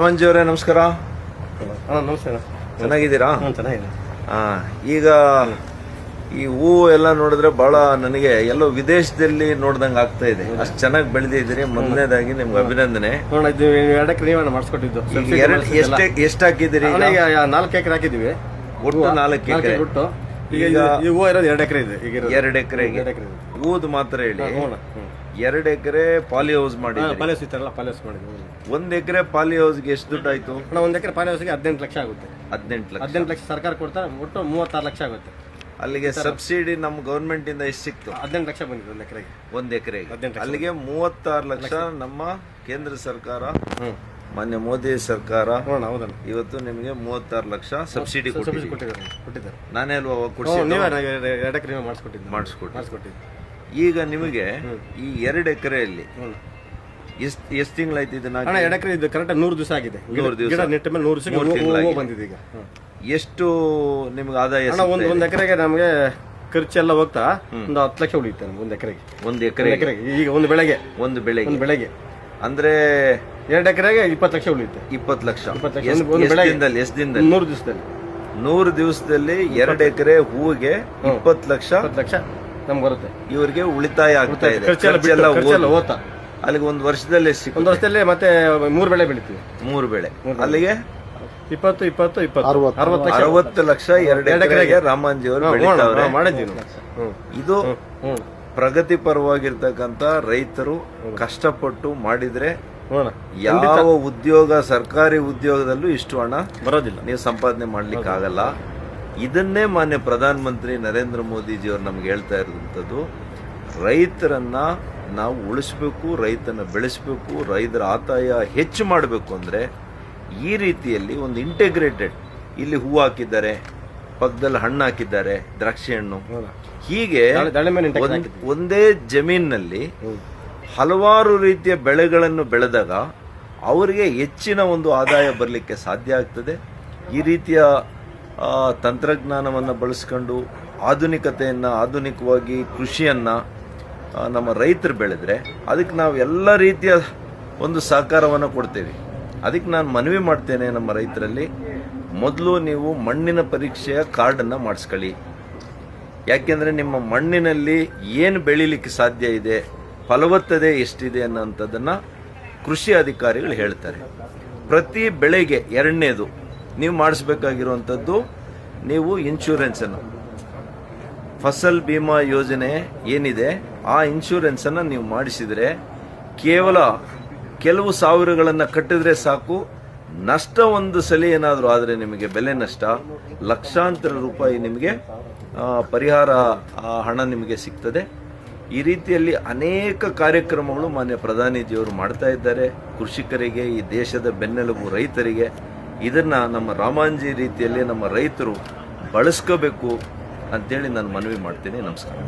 ಮಂಜು ಅವರೇ ನಮಸ್ಕಾರ. ಹಾಂ ನಮಸ್ಕಾರ ಚೆನ್ನಾಗಿದ್ದೀರಾ? ಹ್ಞೂ ಚೆನ್ನಾಗಿದೆ ಆ, ಈಗ ಈ ಹೂವು ಎಲ್ಲ ನೋಡಿದ್ರೆ ಬಹಳ ನನಗೆ ಎಲ್ಲೋ ವಿದೇಶದಲ್ಲಿ ನೋಡ್ದಂಗೆ ಆಗ್ತಾ ಇದೆ. ಅಷ್ಟು ಚೆನ್ನಾಗಿ ಬೆಳೆದಿದ್ದೀರಿ ಮೊದಲನೇದಾಗಿ ನಿಮ್ಗೆ ಅಭಿನಂದನೆ. ನೋಡೋಣ ಇದು ಎರಡಕ್ಕೆ ನೀವೇ ಮಾಡಿಸ್ಕೊಟ್ಟಿದ್ದು. ಎರಡು ಎಷ್ಟು ಎಷ್ಟು ಹಾಕಿದ್ದೀರಿ ನಾಲ್ಕು ಎಕರೆ ಹಾಕಿದ್ದೀವಿ. ಒಟ್ಟು ನಾಲ್ಕು ಎಕರೆ ಬಿಟ್ಟು ಈಗ ಈ ಹೂವು ಇರೋದು ಎರಡು ಎಕರೆ ಇದೆ. ಈಗ ಇರೋದು. ಎರಡು ಎಕರೆಗೆ. ಎರಡು ಎಕರೆ ಇದೆ. ಹೂದ್ ಮಾತ್ರ ಹೇಳಿ. ಹ್ಞೂ ಹ್ಞೂ ಎರಡು ಎಕರೆ ಪಾಲಿ ಹೌಸ್ ಮಾಡಿದ್ರಿ ಪಾಲಿಸ್ ಇತ್ತಲ್ಲ ಪಾಲಿಸ್ ಮಾಡಿದ್ವಿ ಒಂದ್ ಎಕರೆ ಪಾಲಿ ಹೌಸ್ಗೆ ಎಷ್ಟು ದುಡ್ಡು ಆಯ್ತು? ಅಣ್ಣ ಒಂದು ಎಕರೆ ಪಾಲಿಸ್ಗೆ ಹದಿನೆಂಟು ಲಕ್ಷ ಆಗುತ್ತೆ. ಹದಿನೆಂಟು ಲಕ್ಷ. ಹದಿನೆಂಟು ಲಕ್ಷ ಸರ್ಕಾರ ಕೊಡ್ತಾರೆ ಒಟ್ಟು ಮೂವತ್ತಾರು ಲಕ್ಷ ಆಗುತ್ತೆ. ಅಲ್ಲಿಗೆ ಸಬ್ಸಿಡಿ ನಮ್ಮ ಗವರ್ಮೆಂಟ್ ಇಂದ ಎಷ್ಟು ಸಿಕ್ತು? ಹದಿನೆಂಟು ಲಕ್ಷ ಬಂದಿದೆ ಒಂದು ಎಕರೆಗೆ. ಒಂದ್ ಎಕರೆಗೆ. ಹದಿನೆಂಟು ಲಕ್ಷ. ಅಲ್ಲಿಗೆ ಮೂವತ್ತಾರು ಲಕ್ಷ ನಮ್ಮ ಕೇಂದ್ರ ಸರ್ಕಾರ ಹ್ಞೂ ಮಾನ್ಯ ಮೋದಿ ಸರ್ಕಾರ ಇವತ್ತು ನಿಮಗೆ ಮೂವತ್ತಾರು ಲಕ್ಷ ಸಬ್ಸಿಡಿ ಕೊಟ್ಟಿದ್ದಾರೆ ಕೊಟ್ಟಿದ್ದಾರೆ. ನಾನೇ ಅಲ್ವಾ ಮಾಡಿಸ್ಕೊಟ್ಟಿದ್ದು. ಮಾಡಿಸ್ಕೊಟ್ಟು ಈಗ ನಿಮಗೆ ಈ ಎರಡು ಎಕರೆಯಲ್ಲಿ ಎಷ್ಟು ಎಷ್ಟ್ ತಿಂಗಳಾಯ್ತು ಇದನ್ನ ಎರಡು ಎಕರೆ ಇದು ಕರೆಕ್ಟ್ ನೂರು ದಿವಸ ಆಗಿದೆ. ನೂರು ದಿವ್ಸ. ನೆಟ್ಟ ಮೇಲೆ ನೂರು ದಿವಸ. ಬಂದಿದೆ ಈಗ ಎಷ್ಟು ನಿಮ್ಗೆ ಆದಾಯ ಒಂದು ಒಂದು? ಎಕರೆಗೆ ನಮಗೆ ಖರ್ಚೆಲ್ಲ ಹೋಗ್ತಾ ಒಂದು ಹತ್ತು ಲಕ್ಷ ಉಳಿಯುತ್ತೆ ನಮ್ಗೆ ಒಂದು ಎಕರೆಗೆ. ಒಂದು ಒಂದು ಎಕರೆ ಎಕರೆಗೆ. ಈಗ ಒಂದು ಬೆಳೆಗೆ. ಒಂದು ಬೆಳೆಗೆ. ಒಂದು ಬೆಳೆಗೆ. ಅಂದ್ರೆ ಎರಡು ಎಕರೆಗೆ ಇಪ್ಪತ್ತು ಲಕ್ಷ ಉಳಿಯುತ್ತೆ. ಇಪ್ಪತ್ತು ಲಕ್ಷ. ಇಪ್ಪತ್ತು ಲಕ್ಷ. ಎಷ್ಟ್- ಒಂದು- ಒಂದು ಎಷ್ಟ್ ಬೆಳೆಗೆ. ದಿನದಲ್ಲಿ ಎಷ್ಟು ದಿನದಲ್ಲಿ? ನೂರು ದಿವಸದಲ್ಲಿ. ನೂರು ದಿವಸದಲ್ಲಿ ಎರಡು ಎಕರೆ ಹೂವಿಗೆ ಇಪ್ಪತ್ತು ಲಕ್ಷ ಇಪ್ಪತ್ತು ಲಕ್ಷ ನಮ್ಗೆ ಬರುತ್ತೆ. ಇವರಿಗೆ ಉಳಿತಾಯ ಆಗ್ತಾ ಇದೆ. ಖರ್ಚೆಲ್ಲ ಬಿಟ್ಟು- ಖರ್ಚೆಲ್ಲ ಖರ್ಚೆಲ್ಲ ಹೋಗಿ. ಅಲ್ಲಿಗೆ ಒಂದು ವರ್ಷದಲ್ಲಿ ಸಿಕ್ಕ ಒಂದು ವರ್ಷದಲ್ಲಿ ಮತ್ತೆ ಮೂರು ಬೆಳೆ ಬೆಳಿತೀವಿ. ಮೂರು ಬೆಳೆ. ಅಲ್ಲಿಗೆ? ಇಪ್ಪತ್ತು ಇಪ್ಪತ್ತು ಇಪ್ಪತ್ತು. ಅರವತ್ತು. ಲಕ್ಷ. ಅರವತ್ತು ಲಕ್ಷ ಎರಡು ಎರಡು ಎಕರೆಗೆ. ಎಕರೆಗೆ ರಾಮಾಂಜಿ ಅವರು. ಬೆಳೀತಾವ್ರೆ ನಾವು. ಹ್ಞೂ ಇದು ಪ್ರಗತಿ ಪರವಾಗಿರ್ತಕ್ಕಂತ ರೈತರು ಕಷ್ಟಪಟ್ಟು ಮಾಡಿದ್ರೆ ಯಾವ ಉದ್ಯೋಗ ಸರ್ಕಾರಿ ಉದ್ಯೋಗದಲ್ಲೂ ಇಷ್ಟು ಹಣ ಬರೋದಿಲ್ಲ. ನೀವು ಸಂಪಾದನೆ ಮಾಡ್ಲಿಕ್ಕೆ ಆಗಲ್ಲ ಇದನ್ನೇ ಮಾನ್ಯ ಪ್ರಧಾನ ಮಂತ್ರಿ ನರೇಂದ್ರ ಮೋದಿಜಿಯವರು ನಮ್ಗೆ ಹೇಳ್ತಾ ಇರುವಂಥದ್ದು ರೈತರನ್ನ ನಾವು ಉಳಿಸ್ಬೇಕು ರೈತನ ಬೆಳೆಸಬೇಕು ರೈತರ ಆದಾಯ ಹೆಚ್ಚು ಮಾಡಬೇಕು ಅಂದ್ರೆ ಈ ರೀತಿಯಲ್ಲಿ ಒಂದು ಇಂಟಿಗ್ರೇಟೆಡ್ ಇಲ್ಲಿ ಹೂ ಹಾಕಿದ್ದಾರೆ ಪಕ್ಕದಲ್ಲಿ ಹಣ್ಣು ಹಾಕಿದ್ದಾರೆ ದ್ರಾಕ್ಷಿ ಹಣ್ಣು. ಹೀಗೆ ಒಂದ್- ಜಮೀನಿನಲ್ಲಿ ಹಲವಾರು ರೀತಿಯ ಬೆಳೆಗಳನ್ನು ಬೆಳೆದಾಗ ಅವರಿಗೆ ಹೆಚ್ಚಿನ ಒಂದು ಆದಾಯ ಬರಲಿಕ್ಕೆ ಸಾಧ್ಯ ಆಗ್ತದೆ. ಈ ರೀತಿಯ ತಂತ್ರಜ್ಞಾನವನ್ನು ಬಳಸ್ಕೊಂಡು ಆಧುನಿಕತೆಯನ್ನು, ಆಧುನಿಕವಾಗಿ ಕೃಷಿಯನ್ನು ನಮ್ಮ ರೈತರು ಬೆಳೆದರೆ ಅದಕ್ಕೆ ನಾವು ಎಲ್ಲ ರೀತಿಯ ಒಂದು ಸಹಕಾರವನ್ನು ಕೊಡ್ತೇವೆ. ಅದಕ್ಕೆ ನಾನು ಮನವಿ ಮಾಡ್ತೇನೆ ನಮ್ಮ ರೈತರಲ್ಲಿ. ಮೊದಲು ನೀವು ಮಣ್ಣಿನ ಪರೀಕ್ಷೆಯ ಕಾರ್ಡನ್ನು ಮಾಡಿಸ್ಕೊಳ್ಳಿ. ಯಾಕೆಂದರೆ ನಿಮ್ಮ ಮಣ್ಣಿನಲ್ಲಿ ಏನು ಬೆಳೀಲಿಕ್ಕೆ ಸಾಧ್ಯ ಇದೆ? ಫಲವತ್ತತೆ ಎಷ್ಟಿದೆ ಅನ್ನೋಂಥದ್ದನ್ನ ಕೃಷಿ ಅಧಿಕಾರಿಗಳು ಹೇಳ್ತಾರೆ. ಪ್ರತಿ ಬೆಳೆಗೆ ಎರಡನೇದು, ನೀವು ಮಾಡಿಸ್ಬೇಕಾಗಿರುವಂಥದ್ದು ನೀವು ಇನ್ಶೂರೆನ್ಸನ್ನು ಫಸಲ್ ಬಿಮಾ ಯೋಜನೆ ಏನಿದೆ, ಆ ಇನ್ಶೂರೆನ್ಸನ್ನು ನೀವು ಮಾಡಿಸಿದರೆ ಕೇವಲ ಕೆಲವು ಸಾವಿರಗಳನ್ನು ಕಟ್ಟಿದ್ರೆ ಸಾಕು, ನಷ್ಟ ಒಂದು ಸಲ ಏನಾದರೂ ಆದರೆ ನಿಮಗೆ ಬೆಲೆ ನಷ್ಟ, ಲಕ್ಷಾಂತರ ರೂಪಾಯಿ ನಿಮಗೆ ಪರಿಹಾರ ಹಣ ನಿಮಗೆ ಸಿಗ್ತದೆ. ಈ ರೀತಿಯಲ್ಲಿ ಅನೇಕ ಕಾರ್ಯಕ್ರಮಗಳು ಮಾನ್ಯ ಪ್ರಧಾನಿಜಿಯವರು ಮಾಡ್ತಾ ಇದ್ದಾರೆ. ಕೃಷಿಕರಿಗೆ, ಈ ದೇಶದ ಬೆನ್ನೆಲುಬು ರೈತರಿಗೆ. ಇದನ್ನು ನಮ್ಮ ರಾಮಾಂಜಿ ರೀತಿಯಲ್ಲಿ ನಮ್ಮ ರೈತರು ಬಳಸ್ಕೋಬೇಕು ಅಂತೇಳಿ ನಾನು ಮನವಿ ಮಾಡ್ತೀನಿ. ನಮಸ್ಕಾರ.